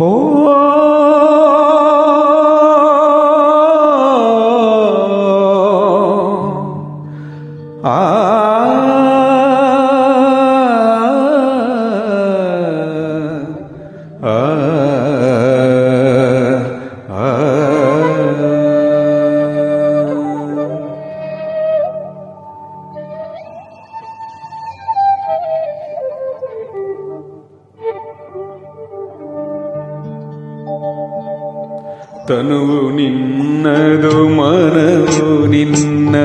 হো আ ತನುವು ನಿನ್ನದು ಮನವು ನಿನ್ನ,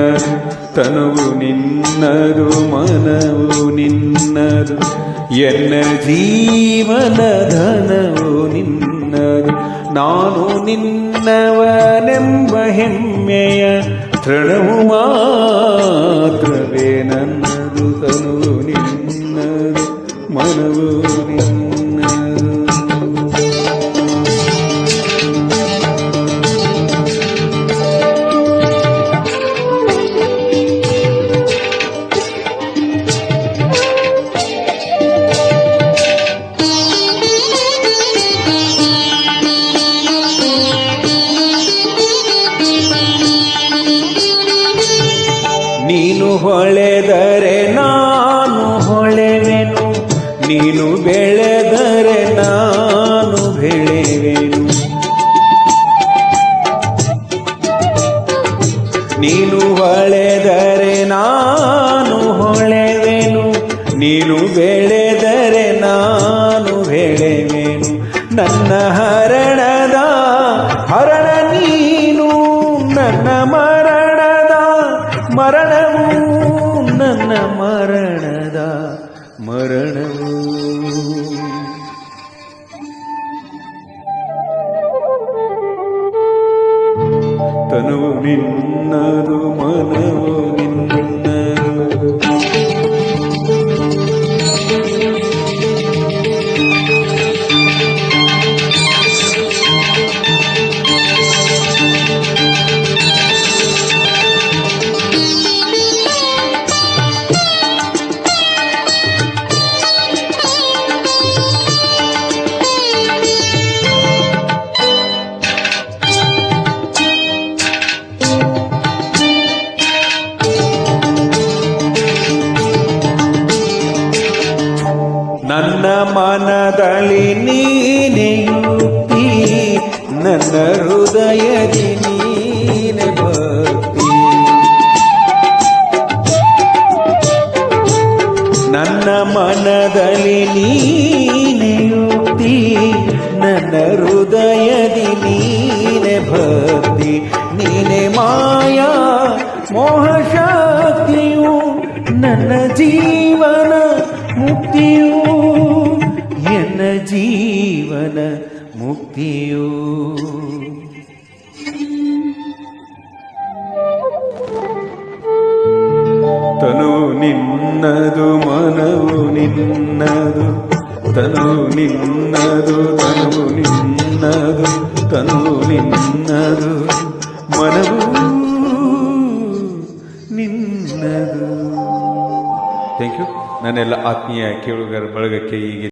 ತನುವು ನಿನ್ನದು ಮನವು ನಿನ್ನದು. ಎನ್ನ ಜೀವನ ಧನವು ನಿನ್ನದು, ನಾನು ನಿನ್ನವನೆಂಬ ಹೆಮ್ಮೆಯ ತೃಣವು ಮಾತ್ರವೇ ನನ್ನದು, ತನುವು ನಿನ್ನದು, ಮನವು ನಿನ್ನದು ಹೊಳೆದರೆ ನಾನು ಹೊಳೆವೆನು, ನೀನು ಬೆಳೆದರೆ ನಾನು ಬೆಳೆವೆನು. ನೀನು ಹೊಳೆದರೆ ನಾನು ಹೊಳೆವೆನು, ನೀನು ಬೆಳೆದರೆ ನಾನು ಬೆಳೆವೆನು. ನನ್ನ ಹರಣದ ಹರಣ ಮರಣವು ನನ್ನ ಮರಣದ ಮರಣವು. ತನುವು ನಿನ್ನದು ಮನವು. ಮನದಲ್ಲಿ ನೀನೆಯುತ್ತಿ ನನ್ನ ಹೃದಯದಿ ನೀನೆ ಭಕ್ತಿ ನನ್ನ ಮನದಲ್ಲಿ ನೀನೆಯುತ್ತಿ ನನ್ನ ಹೃದಯದಿ ನೀನೆ ಭಕ್ತಿ ನೀನೆ ಮಾಯಾ ಮೋಹಶಕ್ತಿಯು ನನ್ನ ಜೀವನ ಮುಕ್ತಿಯು. ಮುಕ್ತಿಯು ತನು ನಿನ್ನದು ಮನವು ನಿನ್ನದು, ತನು ನಿನ್ನದು ತನು ನಿನ್ನದು ತನು ನಿನ್ನದು ಮನವು ನಿನ್ನದು. ಥ್ಯಾಂಕ್ ಯು ನನ್ನೆಲ್ಲ ಆತ್ಮೀಯ ಕೇಳುಗರ ಬಳಗಕ್ಕೆ ಈಗ